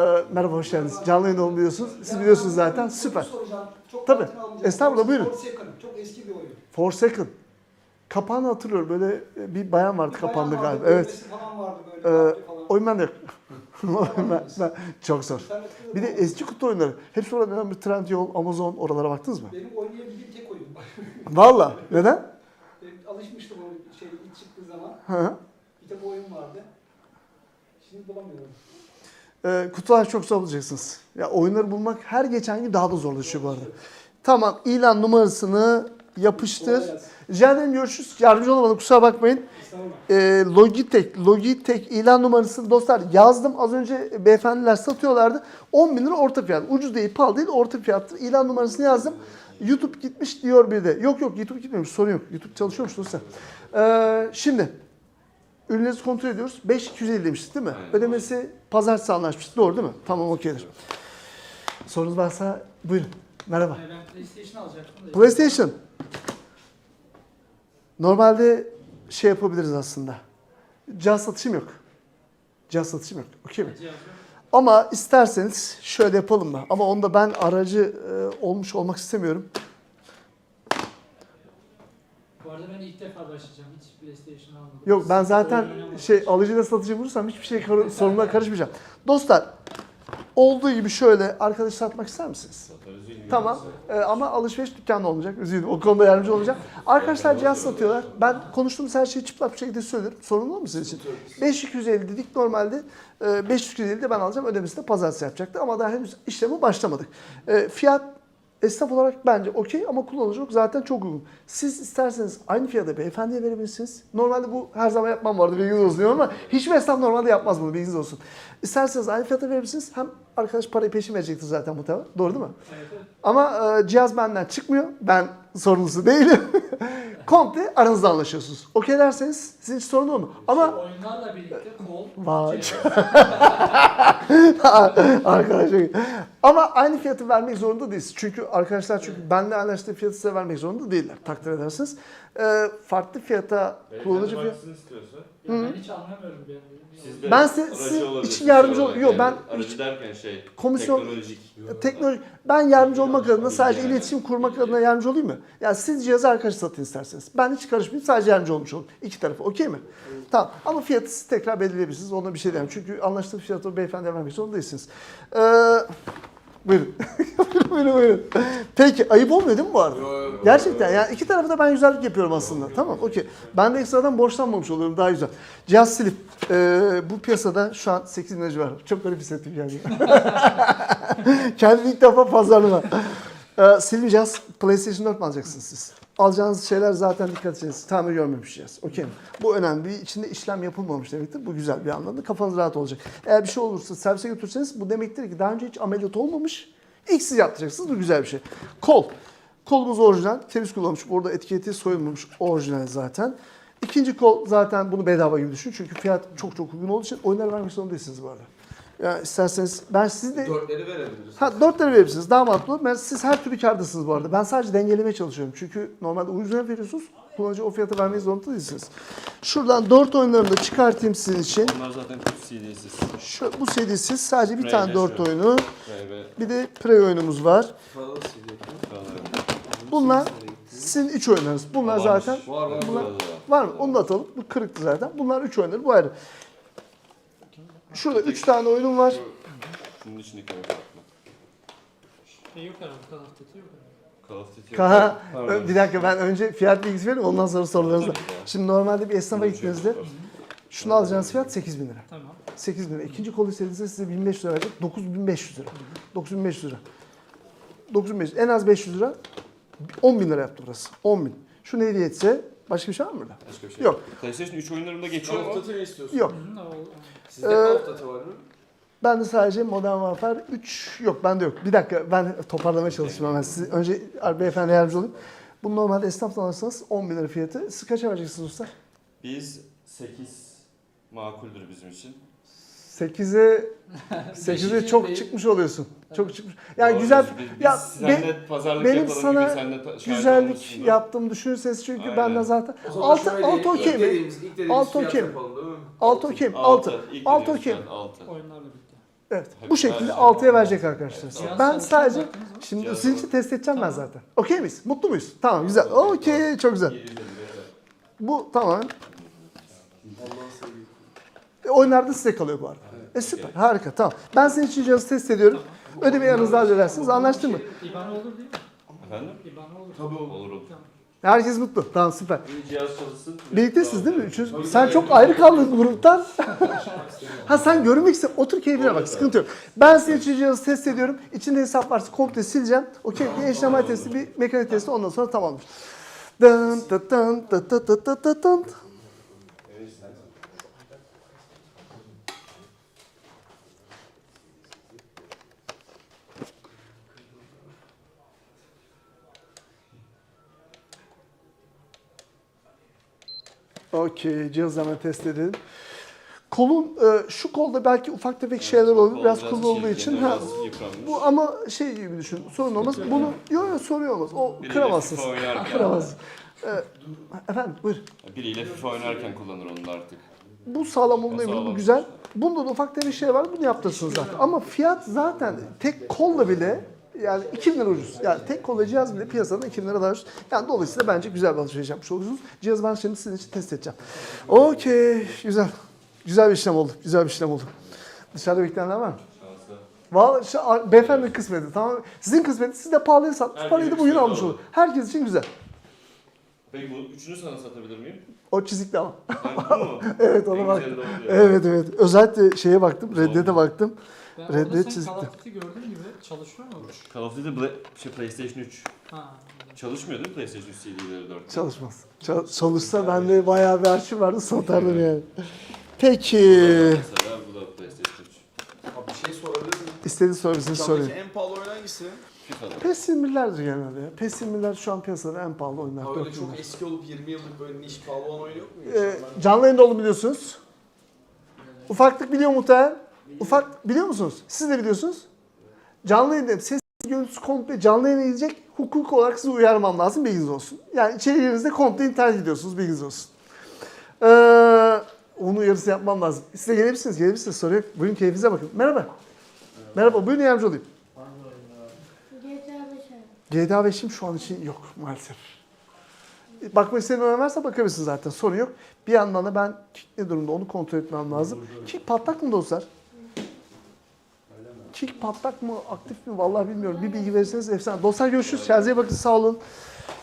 Ee, merhaba hoş geldiniz. Canlı yayın olmuyorsunuz. Siz biliyorsunuz zaten. Süper. Çok Tabii. Estağfurullah, buyurun. Four Second. Çok eski bir oyun. For second. Kapağını hatırlıyorum. Böyle bir bayan vardı Bir kapağında bayan vardı, galiba. Evet. falan vardı Ee, böyle. falan. oyun ben, ben, çok zor. De Bir de eski kutu oyunları. Hepsi orada dönen bir Trendyol, Amazon oralara baktınız mı? Benim oynayabildiğim tek oyun. Valla. Neden? Benim alışmıştım o şey ilk çıktığı zaman. Hı hı. Bir tek oyun vardı. Şimdi bulamıyorum. Ee, kutular çok zor bulacaksınız. Ya oyunları bulmak her geçen gün daha da zorlaşıyor bu arada. Tamam ilan numarasını yapıştır. Rica ederim görüşürüz. Yardımcı olamadım kusura bakmayın. Ee, Logitech, Logitech ilan numarasını dostlar yazdım. Az önce beyefendiler satıyorlardı. 10 bin lira orta fiyat. Ucuz değil, pahalı değil, orta fiyattır. İlan numarasını yazdım. YouTube gitmiş diyor bir de. Yok yok YouTube gitmemiş sorun yok. YouTube çalışıyormuş dostlar. Ee, şimdi ürünlerinizi kontrol ediyoruz. 5250 demiştik değil mi? Evet. Ödemesi pazartesi anlaşmıştık. Doğru değil mi? Tamam okeydir. Sorunuz varsa buyurun. Merhaba. Ee, Ben PlayStation alacaktım da. PlayStation. Normalde şey yapabiliriz aslında. Cihaz satışım yok. Cihaz satışım yok. Okey mi? Ama isterseniz şöyle yapalım mı? Ama onda ben aracı e, olmuş olmak istemiyorum. Arada ben ilk defa başlayacağım. Hiç PlayStation almadım. Yok ben zaten şey alıcıyla satıcı bulursam hiçbir şey kar- sorununa karışmayacağım. Dostlar olduğu gibi şöyle arkadaş satmak ister misiniz? Tamam Ee, ama alışveriş dükkanı olmayacak. Üzüldüm. O konuda yardımcı olacak. Arkadaşlar cihaz satıyorlar. Ben konuştuğumuz her şeyi çıplak bir şekilde söylüyorum. Sorun olur mu sizin için? 5250 dedik normalde. E, 550 de ben alacağım. Ödemesi de pazartesi yapacaktı. Ama daha henüz işleme başlamadık. E, fiyat esnaf olarak bence okey ama kullanıcı yok zaten çok uygun. Siz isterseniz aynı fiyata beyefendiye verebilirsiniz. Normalde bu her zaman yapmam vardı bilginiz olsun diyorum ama hiçbir esnaf normalde yapmaz bunu bilginiz olsun. İsterseniz aynı fiyata verebilirsiniz. Hem arkadaş parayı peşin verecektir zaten muhtemelen. Doğru değil mi? Evet. Ama e, cihaz benden çıkmıyor. Ben sorumlusu değilim. Komple aranızda anlaşıyorsunuz. Okey derseniz sizin için sorun olur mu? Ama Oyunlarla birlikte kol, Vay. cihaz, arkadaşlar ama aynı fiyatı vermek zorunda değiliz. Çünkü arkadaşlar çünkü benle anlaştığı fiyatı size vermek zorunda değiller. Takdir edersiniz. E, farklı fiyata kullanıcı fiyat. istiyorsa. Ya ben hiç anlamıyorum ben. Siz de Ben size- aracı size olabilirsiniz yardımcı ol- yok, ben Aracı hiç- derken şey, Komisyon- teknolojik. Teknoloji, ben yardımcı olmak adına sadece iletişim kurmak adına yardımcı olayım mı? Yani siz cihazı arkadaş satın isterseniz. Ben hiç karışmayayım sadece yardımcı olmuş olayım. İki tarafı okey mi? Tamam ama fiyatı siz tekrar belirleyebilirsiniz. Ona bir şey diyemem. Çünkü anlaştığı fiyatı beyefendiye vermek zorunda değilsiniz. Ee, buyurun. buyurun buyurun. Peki ayıp olmuyor değil mi bu arada? Gerçekten yani iki tarafı da ben güzellik yapıyorum aslında. Tamam okey. Ben de ekstradan borçlanmamış oluyorum daha güzel. Cihaz silip ee, bu piyasada şu an 8 bin var. Çok garip hissettim yani. Kendimi ilk defa pazarlama. Ee, silmeyeceğiz. PlayStation 4 mu alacaksınız siz? Alacağınız şeyler zaten dikkat edeceğiz. Tamir görmemiş cihaz. Okey? Bu önemli. Bir içinde işlem yapılmamış demektir. Bu güzel bir anlamda. Kafanız rahat olacak. Eğer bir şey olursa servise götürseniz bu demektir ki daha önce hiç ameliyat olmamış. İlk siz yaptıracaksınız. Bu güzel bir şey. Kol. Kolumuz orijinal. Temiz kullanmış. Burada etiketi soyulmamış. Orijinal zaten. İkinci kol zaten bunu bedava gibi düşün. Çünkü fiyat çok çok uygun olduğu için oyunları vermek zorunda değilsiniz bu arada. Ya isterseniz ben sizi de Dörtleri verebiliriz. Ha dörtleri verebilirsiniz. Daha mantıklı. Ben, siz her türlü kârdasınız bu arada. Ben sadece dengelemeye çalışıyorum. Çünkü normalde ucuzuna veriyorsunuz. Kullanıcı o fiyata vermeyi zorunda değilsiniz. Şuradan dört oyunlarını da çıkartayım sizin için. Bunlar zaten kutu CD'siz. Şu, bu serisiz sadece bir Pre tane dört şu. oyunu. Bir de pre oyunumuz var. Bunlar sizin üç oyunlarınız. Bunlar Varmış. zaten Var var Bunlar- var. var mı? Onu da atalım. Bu kırıktı zaten. Bunlar üç oyunları. Bu ayrı. Şurada üç tane oyunum var. Şunun içindeki o farklı. Şey yok herhalde, Call of Duty yok herhalde. Call of Duty. Kaha, Pardon. bir dakika ben önce fiyat bilgisi vereyim ondan sonra sorularınızı. Şimdi normalde bir esnafa gittiğinizde şunu alacağınız fiyat 8 bin lira. Tamam. 8 bin lira. İkinci kolu istediğinizde size 1500 lira verecek. 9500 lira. 9500 lira. 9500 en az 500 lira. 10 bin lira yaptı burası. 10 bin. Şu ne hediye etse başka bir şey var mı burada? Başka bir şey Yok. PlayStation 3 oyunlarında geçiyor mu? ne istiyorsun? Yok. Sizde Ee, var mı? Ben de sadece Modern Warfare 3 yok bende yok. Bir dakika ben toparlamaya çalışayım hemen. Siz önce beyefendi yardımcı olayım. Bunu normalde esnaftan alırsanız 10 bin lira fiyatı. Siz kaça vereceksiniz usta? Biz 8 makuldür bizim için. 8'e 8'e Beşinci çok değil. çıkmış oluyorsun. Çok çıkmış. Yani Doğru güzel. Biz, ya biz be- pazarlık benim yapalım sana güzellik yaptığımı düşünürseniz çünkü Aynen. benden zaten O zaman altı altı okey mi? Altı okey mi? Altı okey mi? Altı. Altı okey mi? Evet. Bu şekilde 6'ya verecek arkadaşlar. Ben sadece şimdi sizin için test edeceğim ben zaten. Okey miyiz? Mutlu muyuz? Tamam güzel. Okey çok güzel. 755 Bu tamam. E, oyunlarda size kalıyor bu arada. E süper. Harika. Tamam. Ben senin için cihazı test ediyorum. Ödemeyi aranızda halledersiniz. Anlaştık mı? İBAN olur değil mi? Efendim? İBAN olur. Tabii olur. Olur. Tamam. Herkes mutlu. Tamam süper. Bir cihaz çalışsın. Birliktesiniz değil mi? Üçünüz. Sen çok ayrı kaldın gruptan. ha sen görmek istiyorsun. Otur keyfine bak. Sıkıntı yok. Ben senin için cihazı test ediyorum. İçinde hesap varsa komple sileceğim. Okey. Bir HDMI testi, bir mekanik testi ondan sonra tamamdır. Dın dın dın dın dın dın dın dın Okey, hemen test edelim. Kolun, e, şu kolda belki ufak tefek şeyler. Kol Biraz kıllı olduğu şişkin, için. Ha, bu ama şey gibi düşün, sorun olmaz. Bunu, yok yok sorun olmaz. O kıramazsınız. FIFA oynarken. Kıramazsınız. Ee, efendim, buyur. Biriyle FIFA oynarken kullanır onu artık. Bu sağlam eminim, bu güzel. Bunda da ufak tefek şey var, bunu yaptırsınız zaten. Ama fiyat zaten tek kolla bile yani 2000 lira ucuz. Yani tek kolla cihaz bile piyasadan 2000 lira daha ucuz. Yani dolayısıyla bence güzel bir alışveriş yapmış olursunuz. Cihazı ben şimdi sizin için test edeceğim. Okey, güzel. Güzel bir işlem oldu, güzel bir işlem oldu. Dışarıda bekleyenler var mı? Vallahi şu, beyefendi kısmeti tamam. Sizin kısmeti siz de pahalıya sattınız. Herkes Parayı da bugün almış olur. Herkes için güzel. Peki bu üçünü sana satabilir miyim? O çizikli ama. Ben bu mu? Evet ona En bak. güzeli de o diyor. Evet evet. Özellikle şeye baktım. Red'e baktım. Ben Red Dead sen çizikti. Call of Duty gördüğüm gibi çalışıyor mu? Call of Duty Bla- şey, PlayStation 3. Ha. Çalışmıyor değil mi PlayStation 3 CD'leri 4? Çalışmaz. Çal- çalışsa bende bayağı bir arşiv vardı satardım yani. Peki. Mesela bu da PlayStation 3. Abi bir şey sorabilir miyim? İstediğiniz sorusunu sorayım. en pahalı oyun hangisi? FIFA'da. PES 21'lerdir genelde ya. PES 21'ler şu an piyasada en pahalı oyunlar. Ha öyle dört çok yıldır. eski olup 20 yıllık böyle niş pahalı olan oyun yok mu? Ee, canlı yayında oldu biliyorsunuz. Ufaklık biliyor muhtemelen. Ufak biliyor musunuz? Siz de biliyorsunuz. Canlı yayında ses görüntüsü komple canlı yayına gidecek. Hukuk olarak sizi uyarmam lazım bilginiz olsun. Yani içeriğinizde komple internet gidiyorsunuz bilginiz olsun. Ee, onun uyarısı yapmam lazım. Siz de gelebilirsiniz, gelebilirsiniz. Soru yok. Buyurun keyfinize bakın. Merhaba. Merhaba, buyurun yardımcı olayım. GTA 5 GTA 5'im şu an için yok maalesef. Bakmak istediğin oyun varsa bakabilirsin zaten sorun yok. Bir yandan da ben ne durumda onu kontrol etmem lazım. Kick patlak mı dostlar? Kick patlak mı aktif mi vallahi bilmiyorum. Bir bilgi verirseniz efsane. Dostlar görüşürüz. Kendinize iyi bakın sağ olun.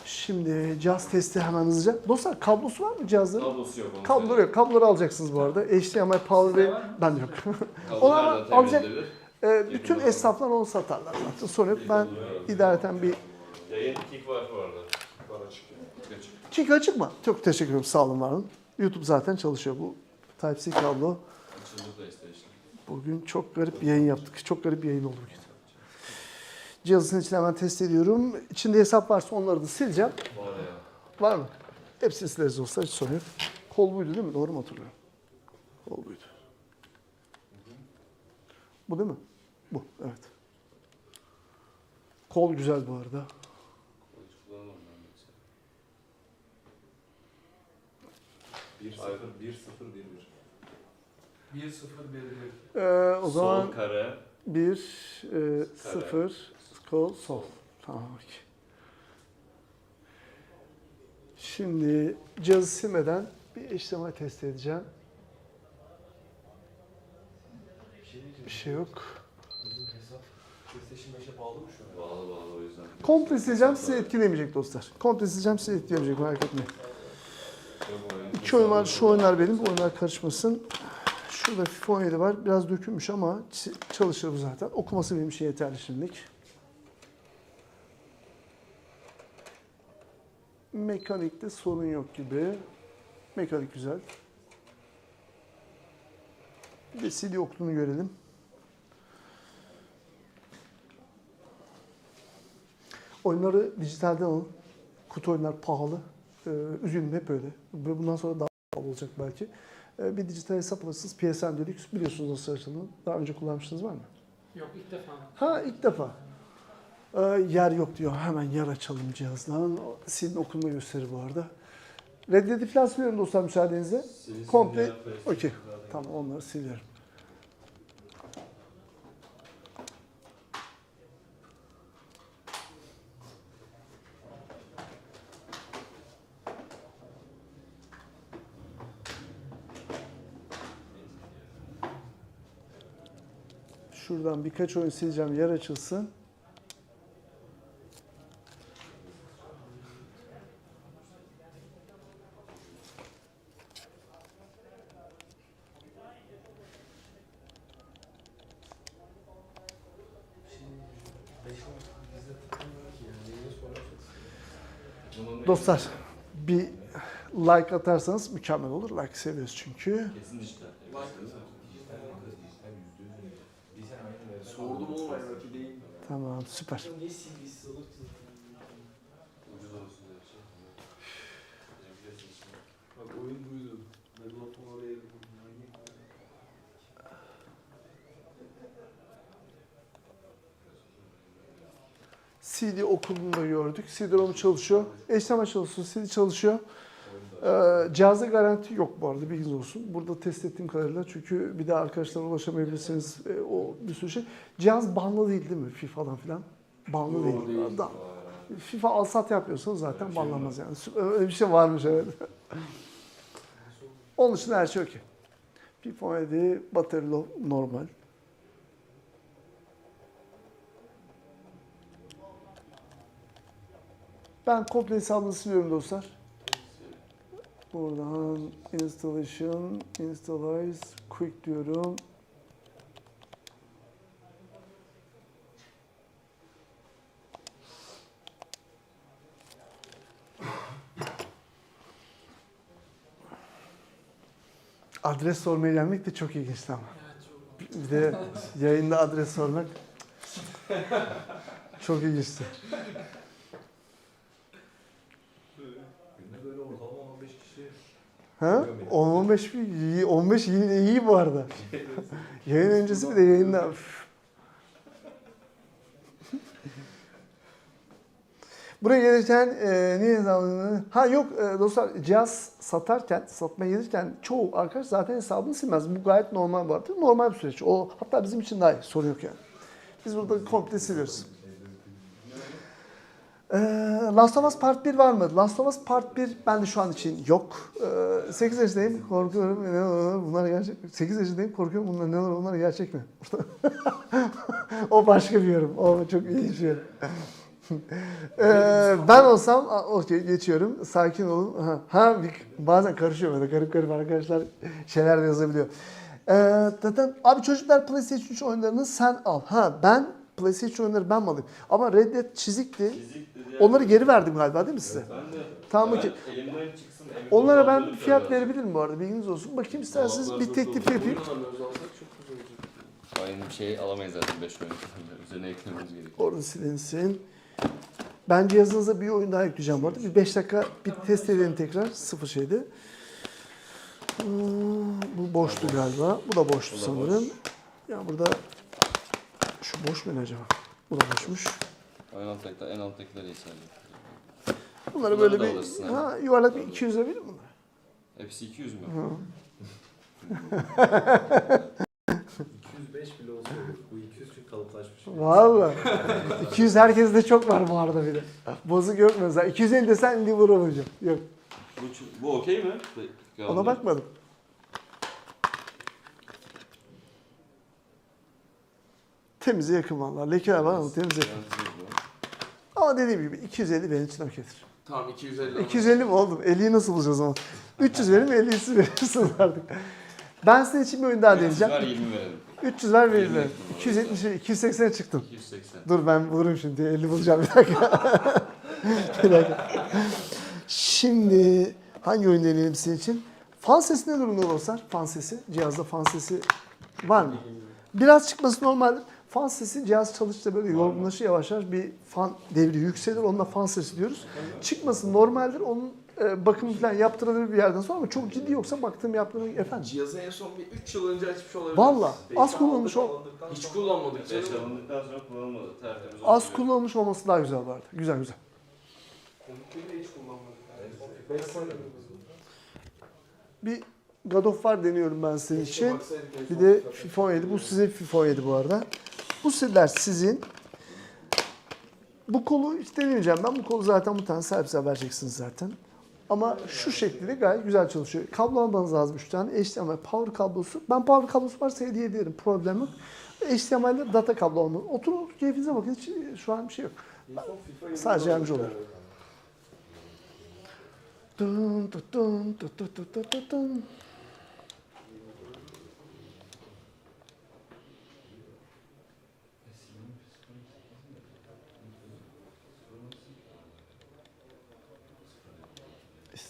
Şimdi cihaz testi hemen hızlıca. Dostlar kablosu var mı cihazların? Kablosu yok onun. Kabloları yok. Kabloları alacaksınız bu arada. HDMI, power var mı? ben yok. Kablo Onlar nereden alacak- temin edilir? Ee, bütün esnaflar onu satarlar zaten. Sorun yok. Ben idareten bir Yayın kick var bu arada. Çıkıyor. Açık. Kick açık mı? Çok teşekkür ederim. Sağ olun var olun. YouTube zaten çalışıyor bu. Type-C kablo. Açıldı PlayStation. Bugün çok garip bir yayın yaptık. Çok garip bir yayın oldu bugün. Cihazın içini hemen test ediyorum. İçinde hesap varsa onları da sileceğim. Var mı? Hepsini sileriz olsa hiç sorun yok. Kol buydu değil mi? Doğru mu hatırlıyorum? Kol buydu. Bu değil mi? Bu, evet. Kol güzel bu arada. Hiç kullanamam ben. 1 0 1 0 1 1. 1 0 1 1. Ee, o zaman Sol kare. 1, e, 0, kol, sol. Tamam okey. Şimdi cihazı silmeden bir HDMI test edeceğim. Bir şey yok. Hesap PlayStation 5'e bağlı mı şu an? Bağlı bağlı o yüzden. Komple sileceğim sizi etkilemeyecek dostlar. Komple sileceğim sizi etkilemeyecek merak etmeyin. Yok oyun. İki oyun var, şu oyunlar benim, bu oyunlar karışmasın. Şurada FIFA 17 var, biraz dökülmüş ama çalışır bu zaten. Okuması benim için yeterli şimdilik. Mekanikte sorun yok gibi. Mekanik güzel. Bir de CD okluğunu görelim. Oyunları dijitalden alın. Kutu oyunlar pahalı. Ee, üzgünüm hep öyle. Bundan sonra daha pahalı olacak belki. Ee, bir dijital hesap alırsınız. PSN dedik. Biliyorsunuz nasıl açıldığını. Daha önce kullanmıştınız var mı? Yok ilk defa. Ha ilk defa. Ee, yer yok diyor. Hemen yer açalım cihazdan. Silin okunma gösterir bu arada. Red Dead'i falan siliyorum dostlar müsaadenizle. Komple- Okey. Tamam onları siliyorum. Şuradan birkaç oyun sileceğim yer açılsın. Dostlar bir like atarsanız mükemmel olur. Like seviyoruz çünkü. Kesin dijital. Sordum oğlum belki değil. Tamam süper. CD'siz olur ki? Ucuz olsun diye şey. Bak oyun buydu. Megalofon oraya. CD okulunda gördük. CD-ROM çalışıyor. HDMI çalışıyor, CD çalışıyor. Ee, cihazda garanti yok bu arada bilginiz olsun. Burada test ettiğim kadarıyla çünkü bir daha arkadaşlara ulaşamayabilirsiniz. Ee, o bir sürü şey. Cihaz banlı değil değil mi? FIFA'dan filan. Banlı değil. Da- FIFA alsat yapıyorsanız zaten banlanmaz yani. Öyle bir şey varmış evet. Onun için her şey okey. FIFA 17 battery normal. Ben komple hesabını siliyorum dostlar. Buradan installation, installers, quick diyorum. Adres sormaya gelmek de çok ilginçti ama. Bir de yayında adres sormak çok ilginçti. Günde böyle ortalama 15 kişi. Ha? 15 bir 15 yine iyi bu arada. Yayın öncesi bir de yayında. Buraya gelirken e, niye hesabını... Ha yok e, dostlar cihaz satarken, satmaya gelirken çoğu arkadaş zaten hesabını silmez. Bu gayet normal bu arada. Normal bir süreç. O hatta bizim için daha iyi. Sorun yok yani. Biz burada komple siliyoruz. Ee, Last of Us Part 1 var mı? Last of Us Part 1 bende şu an için yok. Ee, 8 yaşındayım korkuyorum. Ne olur bunlar gerçek 8 yaşındayım korkuyorum bunlar ne olur bunlar gerçek mi? o başka bir yorum. O çok iyi bir yorum. Ee, ben olsam okey geçiyorum. Sakin olun. Ha, bazen karışıyor böyle garip garip arkadaşlar şeyler de yazabiliyor. Ee, zaten abi çocuklar PlayStation 3 oyunlarını sen al. Ha ben PlayStation oyunları ben mi alayım? Ama Red Dead çizikti. Ya. Onları geri verdim galiba değil mi size? Ben de. Tamam, ben. Elimden çıksın. Onlara ben fiyat alacağım. verebilirim bu arada bilginiz olsun. Bakayım isterseniz Vallahi bir teklif yapayım. Aynı bir şey alamayız zaten 5 oyun. Üzerine eklememiz gerekiyor. Orada silinsin. Ben cihazınıza bir oyun daha yükleyeceğim bu arada. Bir 5 dakika bir test edelim tekrar. Sıfır şeydi. Hmm, Bu boştu galiba. Bu da boştu Bu da sanırım. Ya burada şu boş mu acaba? Bu da boşmuş. En alttakiler, en alttakiler iyi sadece. Bunları Bunları böyle da bir alırsın, ha, yuvarlak bir 200 lira verir mi bunlar? Hepsi 200 mü? Hı. 205 bile olsa olur. Bu 200 çünkü kalıplaşmış. Valla. 200 herkeste çok var bu arada bir de. Bozuk yok mesela. 250 desen liver olacak. Yok. Bu, bu okey mi? Ona bakmadım. Temize yakın vallahi. Lekeler var ama temize yakın. Ama dediğim gibi 250 benim için okeydir. Tamam 250. 250 mi oldum? 50'yi nasıl bulacağız ama? 300 verim 50'yi siz verirsiniz artık. Ben sizin için bir oyun daha deneyeceğim. Ver 20 verelim. 300 ver veririm. Yirmi. 270 280'e çıktım. 280. Dur ben bulurum şimdi 50 bulacağım bir dakika. bir dakika. Şimdi hangi oyun deneyelim sizin için? Fan sesi ne durumda dostlar? Fan sesi. Cihazda fan sesi var mı? Biraz çıkması normaldir. Fan sesi cihaz çalıştığı böyle yorgunlaşır yavaş yavaş bir fan devri yükselir. Onunla fan sesi diyoruz. Çıkması normaldir. Onun e, bakımı falan yaptırılır bir yerden sonra ama çok ciddi yoksa baktığım yaptığım efendim. Cihazı en son bir 3 yıl önce açmış olabiliriz. Valla, az kullanılmış ol- Hiç kullanmadık canım. Yaşlandıktan sonra kullanılmadı. Tertemiz Az kullanılmış olması daha güzel vardı. Güzel güzel. Konukları hiç kullanmadık. 5 sene Bir God of War deniyorum ben senin için. Bir de. FIFA 17. Bu size FIFA 17 bu arada. Bu siller sizin. Bu kolu hiç deneyeceğim ben. Bu kolu zaten bu tane servis vereceksiniz zaten. Ama şu şekilde gayet güzel çalışıyor. Kablo almanız lazım 3 tane. HDMI power kablosu. Ben power kablosu varsa hediye ederim. Problem yok. HDMI ile data kablo almanız. Oturun keyfinize bakın. Hiç şu an bir şey yok. Sadece yardımcı olur. Dun, dun, dun, dun, dun, dun, dun, dun.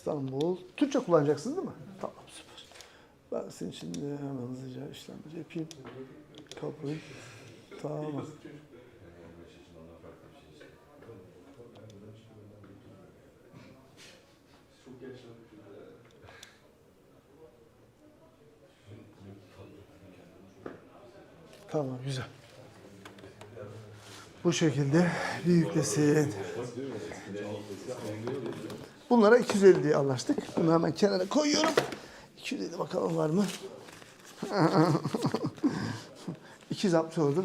İstanbul. Türkçe kullanacaksınız değil mi? Tamam süper. Ben senin de hemen hızlıca işlemleri yapayım. Kabul. Tamam. Yani 25 yaşında ondan farklı bir işte. Çok yaşlanmış. Tamam güzel. Bu şekilde bir yüklesin. Bunlara 250 diye anlaştık. Bunu hemen kenara koyuyorum. 250 bakalım var mı? 260 oldu.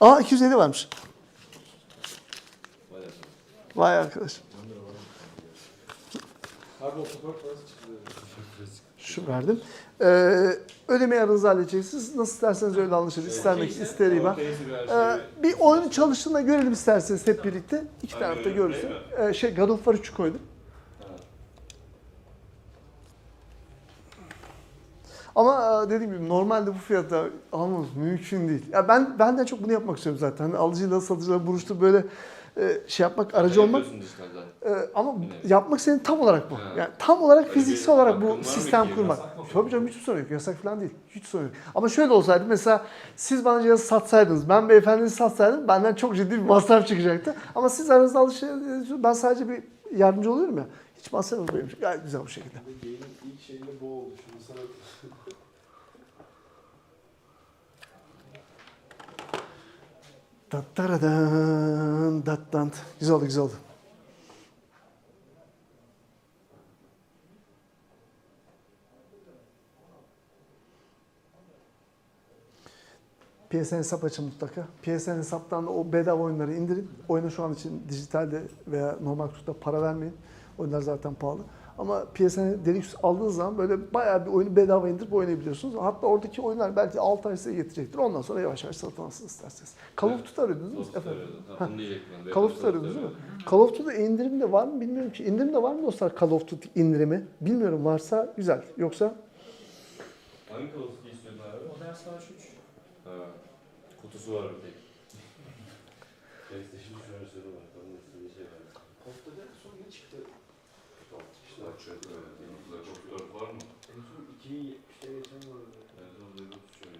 Aa 250 varmış. Vay arkadaş. Şu verdim. Ee, ödemeyi aranızda halledeceksiniz. Nasıl isterseniz öyle anlaşırız. İstermek isterim ben. Ee, bir oyun çalıştığında görelim isterseniz hep birlikte. İki tarafta değil Ee, şey God of War 3'ü koydum. Ama e, dediğim gibi normalde bu fiyata almamız mümkün değil. Ya ben benden çok bunu yapmak istiyorum zaten. Hani alıcıyla satıcıyla buluşturup böyle e, şey yapmak, aracı olmak. Ee, ama yapmak senin tam olarak bu. Yani tam olarak fiziksel olarak bu sistem kurmak. Mı? Tabii canım hiçbir sorun yok. Yasak falan değil. Hiç sorun yok. Ama şöyle olsaydı mesela siz bana cihazı satsaydınız, ben beyefendinizi satsaydım benden çok ciddi bir masraf çıkacaktı. Ama siz aranızda alışveriş, ben sadece bir yardımcı oluyorum ya. Hiç masraf için. Gayet güzel bu şekilde. Yayının ilk şeyinde bu oldu. Şimdi sana Dattaradan, dattant. Güzel oldu, güzel oldu. PSN hesap açın mutlaka. PSN hesaptan da o bedava oyunları indirin. Oyuna şu an için dijitalde veya normal kutuda para vermeyin. Oyunlar zaten pahalı. Ama PSN Deluxe aldığınız zaman böyle bayağı bir oyunu bedava indirip oynayabiliyorsunuz. Hatta oradaki oyunlar belki 6 ay size getirecektir. Ondan sonra yavaş yavaş satın alırsınız isterseniz. Call of Duty arıyordunuz mi? Efendim? Call of Duty arıyordunuz değil mi? Call of Duty indirim de var mı bilmiyorum ki. İndirim de var mı dostlar Call of Duty indirimi? Bilmiyorum varsa güzel. Yoksa Hangi kılıfı istiyorsun abi? Modern Savaş 3. Ha. Kutusu var bir tek. PlayStation versiyonu var. Onun üstünde şey var. haftada son ne çıktı? İşte bak şöyle böyle. Benim çok dört var mı? En son 2070'te geçen vardı. Ben de orada yok şöyle.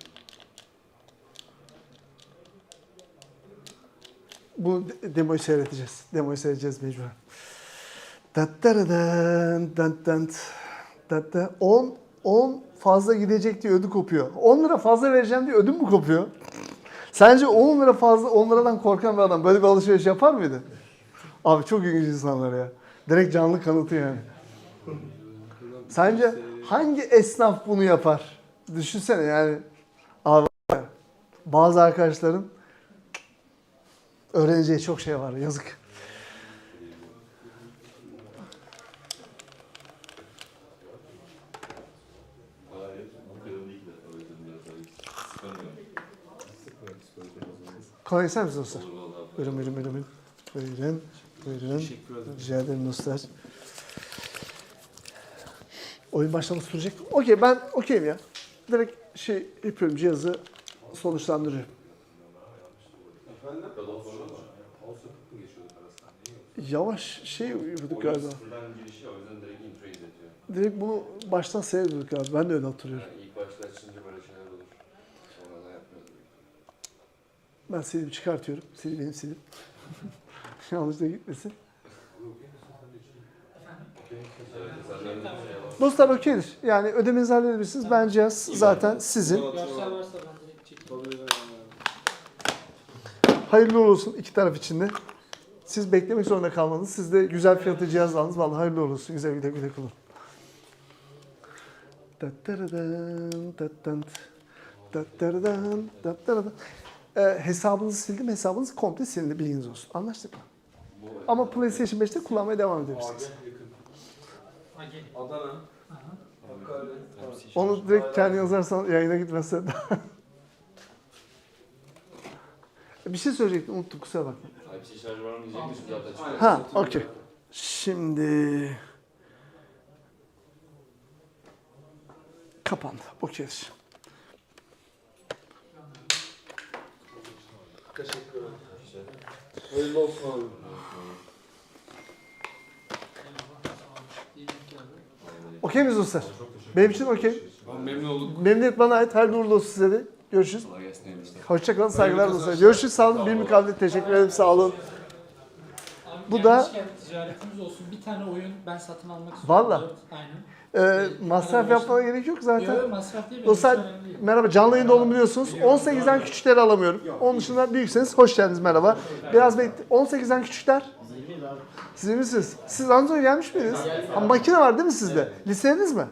bu de- demoyu seyredeceğiz. Demoyu seyredeceğiz mecburen. Dattaradan, dant dant, datta. 10 10 fazla gidecek diye ödü kopuyor. 10 lira fazla vereceğim diye ödüm mü kopuyor? Sence 10 lira fazla 10 liradan korkan bir adam böyle bir alışveriş yapar mıydı? Abi çok ilginç insanlar ya. Direkt canlı kanıtı yani. Sence hangi esnaf bunu yapar? Düşünsene yani. Abi bazı arkadaşların öğreneceği çok şey var. Yazık. Hayır. Bu kadar değil de. O yüzden biraz daha sıkamıyorum. Kolay ister misiniz dostlar? Buyurun buyurun buyurun. Buyurun. Buyurun. Teşekkür ederim. Rica ederim dostlar. Oyun başlaması sürecek. Okey ben okeyim ya. Direkt şey yapıyorum cihazı sonuçlandırıyorum. Yavaş şey yapıyorduk galiba. direkt bunu baştan seyrediyorduk abi. Ben de öyle hatırlıyorum. İlk başta açınca böyle şeyler olur. Sonradan yapmıyoruz. Ben silip çıkartıyorum. Sil benim silip. Yanlışlıkla gitmesin. Dostlar okeydir. Yani ödemenizi halledebilirsiniz. Ben cihaz zaten sizin. Hayırlı olsun iki taraf için de. Siz beklemek zorunda kalmadınız. Siz de güzel fiyatlı cihaz aldınız. Vallahi hayırlı olsun. Güzel güle güle kullanın. Tattaradan, tattant, tattaradan, tattaradan. Ee, hesabınızı sildim. Hesabınız komple silindi. Bilginiz olsun. Anlaştık mı? Bu ama PlayStation 5'te kullanmaya devam edebilirsiniz. Adana. Hakkari. Onu direkt kendi yazarsan yayına gitmezse Bir şey söyleyecektim unuttum kusura bakma. Type-C şarj var mı diyecekmişim zaten çıkıyor. Ha okey. Şimdi kapandı. Okey. Teşekkür ederim. Hayırlı olsun abi. Okey miyiz dostlar? Benim için okey. Memnun oldum. Memnuniyet bana ait. Hayırlı uğurlu olsun size de. Görüşürüz. Kolay gelsin elimizde. Hoşçakalın. Saygılar dostlar. Görüşürüz. Sağ olun. Bir mukabele teşekkür ederim. Sağ olun. Abi Bu da- da ticaretimiz olsun. Bir tane oyun ben satın almak istiyorum. Valla. Aynen. Ee, masraf yapmana gerek yok zaten. Yok masraf değil. değil. merhaba canlı yayında olduğumu biliyorsunuz. 18'den küçükleri alamıyorum. Onun dışında büyükseniz hoş geldiniz merhaba. Biraz bekle. 18'den küçükler. Siz emin misiniz? Siz az önce gelmiş miydiniz? Ha, makine var değil mi sizde? Liseniz mi?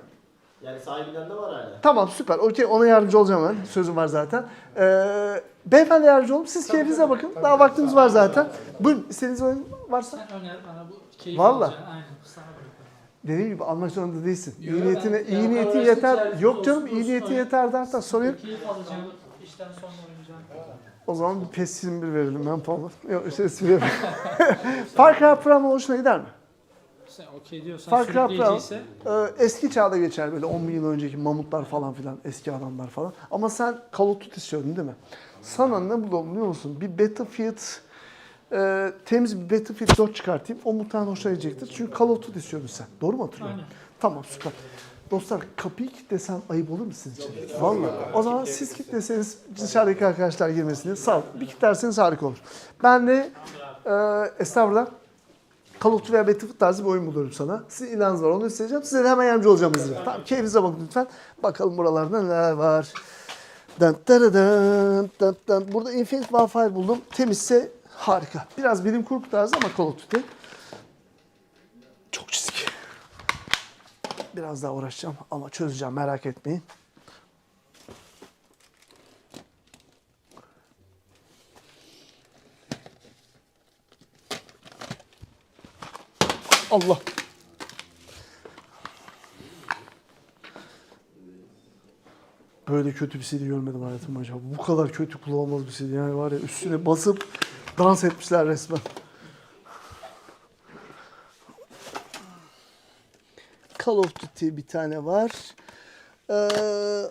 Yani sahibinden de var hala. Tamam süper. Okey ona yardımcı olacağım ben. Sözüm var zaten. Ee, beyefendi yardımcı olun. Siz keyfinize bakın. Daha vaktimiz var zaten. Buyurun istediğiniz oyun varsa. Sen öner bana bu keyif Valla. Aynen. Sana bırakıyorum. Dediğim gibi almak zorunda değilsin. İyi Yok, niyetine, ben- iyi ya, niyetin uğraştık yeter. Yok canım olsun, iyi olsun, niyetin oyun. yeter dersen sorun yok. İşten sonra oynayacağım. O zaman bir PES 21 verelim ben Paul'a. Yok espri yapayım. Far Cry Prime hoşuna gider mi? Sen okey diyorsan Far Cry Prime e, eski çağda geçer böyle 10 bin yıl önceki mamutlar falan filan eski adamlar falan. Ama sen Call of Duty istiyordun değil mi? Sana ne bulalım biliyor musun? Bir Battlefield e, temiz bir Battlefield 4 çıkartayım. O muhtemelen hoşuna gidecektir. Çünkü Call of Duty istiyordun sen. Doğru mu hatırlıyorum? Aynen. Tamam süper. Dostlar kapıyı kilitlesem ayıp olur mu sizin için? Vallahi. O zaman siz kilitleseniz dışarıdaki arkadaşlar girmesini sağ olun. Bir kilitlerseniz harika olur. Ben de e, estağfurullah Call of Duty veya Battlefield tarzı bir oyun buluyorum sana. Sizin ilanınız var onu isteyeceğim. Size de hemen yardımcı olacağım hızlıca. Tamam keyfinize bakın lütfen. Bakalım buralarda neler var. Dın dın dın dın dın. Burada Infinite Warfare buldum. Temizse harika. Biraz bilim kurgu tarzı ama Call of Duty. Çok çizgi. Biraz daha uğraşacağım ama çözeceğim merak etmeyin. Allah. Böyle kötü bir CD görmedim hayatımda acaba. Bu kadar kötü kullanılmaz bir CD. Yani var ya üstüne basıp dans etmişler resmen. Call of Duty bir tane var. Ee,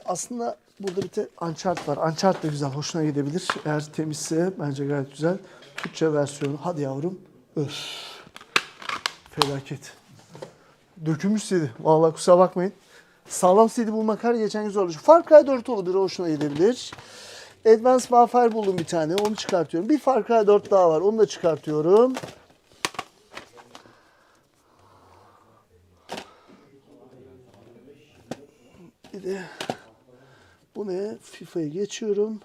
aslında burada bir de Uncharted var. Uncharted da güzel, hoşuna gidebilir. Eğer temizse bence gayet güzel. Türkçe versiyonu. Hadi yavrum. Öf. Felaket. Dökülmüş CD. Vallahi kusura bakmayın. Sağlam CD bulmak her geçen gün zorlaşıyor. Far Cry 4 olabilir, hoşuna gidebilir. Advanced Warfare buldum bir tane, onu çıkartıyorum. Bir Far Cry 4 daha var, onu da çıkartıyorum. Bir de bu ne? FIFA'ya geçiyorum.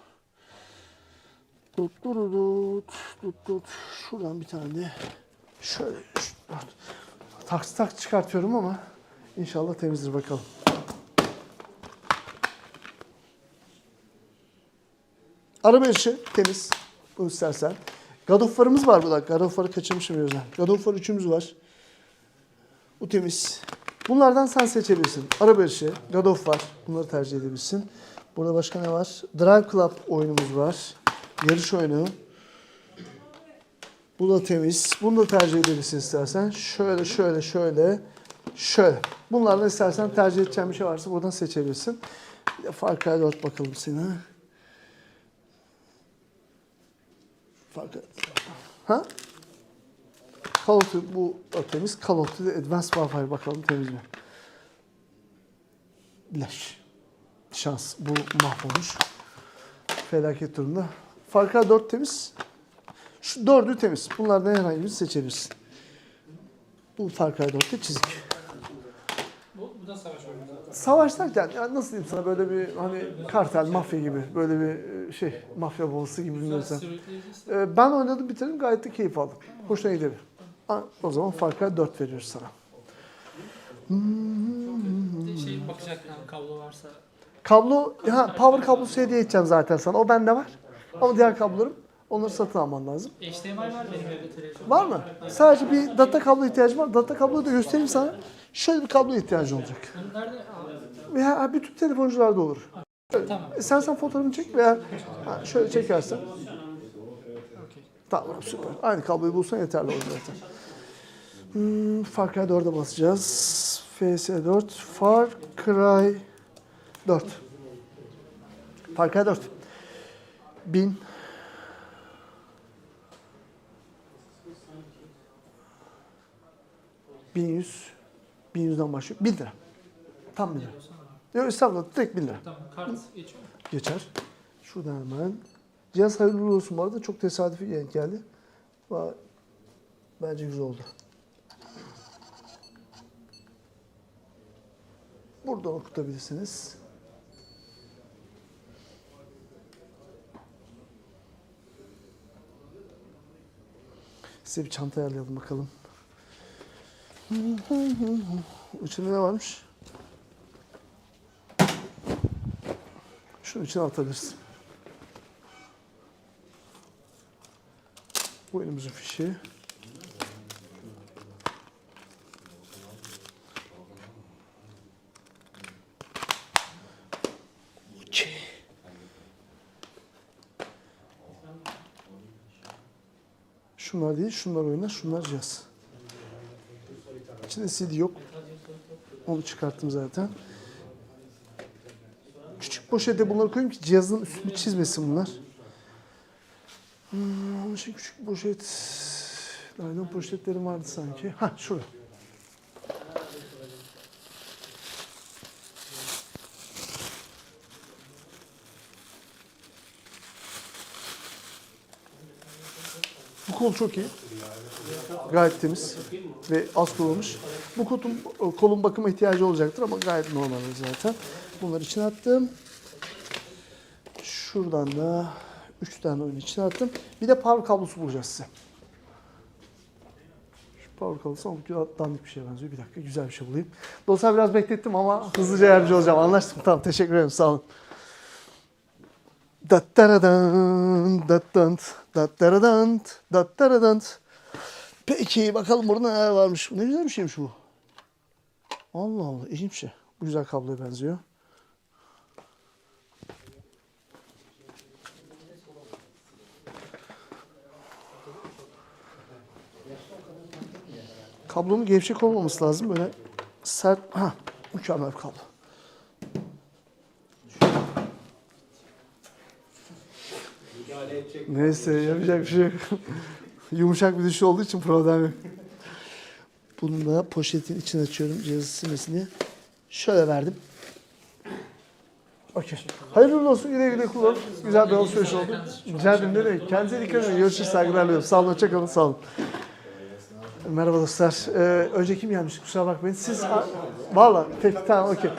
Tut tut tut tut tut. Şuradan bir tane de şöyle taks tak çıkartıyorum ama inşallah temizdir bakalım. Araba yarışı temiz. Bu istersen. God of War'ımız var burada. God of War'ı kaçırmışım gözden. God of War 3'ümüz var. Bu temiz. Bunlardan sen seçebilirsin. Araba yarışı, God of War. Bunları tercih edebilirsin. Burada başka ne var? Drive Club oyunumuz var. Yarış oyunu. Bu da temiz. Bunu da tercih edebilirsin istersen. Şöyle, şöyle, şöyle, şöyle. Bunlardan istersen tercih edeceğin bir şey varsa buradan seçebilirsin. Far Cry 4 bakalım seni. Far Cry. Ha? Call bu temiz. Call of Duty Advanced Warfare bakalım temiz mi? Leş. Şans. Bu mahvolmuş. Felaket durumda. Far Cry 4 temiz. Şu dördü temiz. Bunlardan herhangi birini seçebilirsin. Bu Far Cry 4'te çizik. Bu, bu da savaş zaten. Savaş derken ya nasıl diyeyim sana böyle bir hani kartel, mafya gibi böyle bir e, şey mafya babası gibi bilmiyorum sen. Ee, Ben oynadım bitirdim gayet de keyif aldım. Hoşuna. Ha, O zaman Far Cry 4 veriyoruz sana. Şey bakacaklar kablo varsa. Kablo, ha, power kablosu hediye edeceğim zaten sana. O bende var. Ama diğer kablolarım Onları satın alman lazım. HDMI var benim evde televizyon. Var mı? Sadece bir data kablo ihtiyacım var. Data kabloyu da göstereyim sana. Şöyle bir kablo ihtiyacın olacak. Nerede? Veya bütün telefoncularda olur. Tamam. E, Sen sen fotoğrafını çek veya ha, şöyle çekersen. Tamam süper. Aynı kabloyu bulsan yeterli olur zaten. Hmm, Far Cry 4'e basacağız. FS4 Far Cry 4. Far Cry 4. 1000 1100 1100'den başlıyor. 1000 lira. Tam 1000 lira. Yok estağfurullah direkt 1000 lira. Tamam. Kart geçiyor. mu? Geçer. Şuradan hemen. Cihaz hayırlı olsun bu arada. Çok tesadüfi denk geldi. Bence güzel oldu. Buradan okutabilirsiniz. Size bir çanta ayarlayalım bakalım. İçinde ne varmış? Şunun içine atabilirsin. Bu elimizin fişi. Şunlar değil, şunlar oynar, şunlar cihaz. İçinde CD yok. Onu çıkarttım zaten. Küçük poşete bunları koyayım ki cihazın üstünü çizmesin bunlar. Hmm, onun için küçük poşet. Naylon poşetlerim vardı sanki. Ha şurada. Bu kol çok iyi. Gayet temiz ve az kullanılmış. Bu kolun, kolun bakıma ihtiyacı olacaktır ama gayet normal zaten. Bunları içine attım. Şuradan da 3 tane oyun içine attım. Bir de power kablosu bulacağız size. Şu power kablosu ama dandik bir şeye benziyor. Bir dakika güzel bir şey bulayım. Dostlar biraz beklettim ama hızlıca yardımcı olacağım. Anlaştık? Tamam teşekkür ederim. Sağ olun. Dattaradan, dattant, dattaradan, dattaradan. Peki bakalım burada neler varmış. Ne güzel bir şeymiş bu. Allah Allah ilginç bir şey. Bu güzel kabloya benziyor. Kablonun gevşek olmaması lazım. Böyle sert. Ha, mükemmel kablo. Neyse yapacak bir şey yok. Yumuşak bir dışı olduğu için problem yok. Bunu da poşetin içine açıyorum cihazı silmesin diye. Şöyle verdim. Okey. Hayırlı olsun. Güle güle kullan. Güzel bir alışveriş oldu. Rica ederim. Ne demek? Kendinize dikkat edin. Görüşürüz. Saygılar diliyorum. Sağ olun. Hoşçakalın. Sağ olun. Merhaba dostlar. Ee, önce kim gelmiş? Kusura bakmayın. Siz... Valla. Peki tamam. Okey.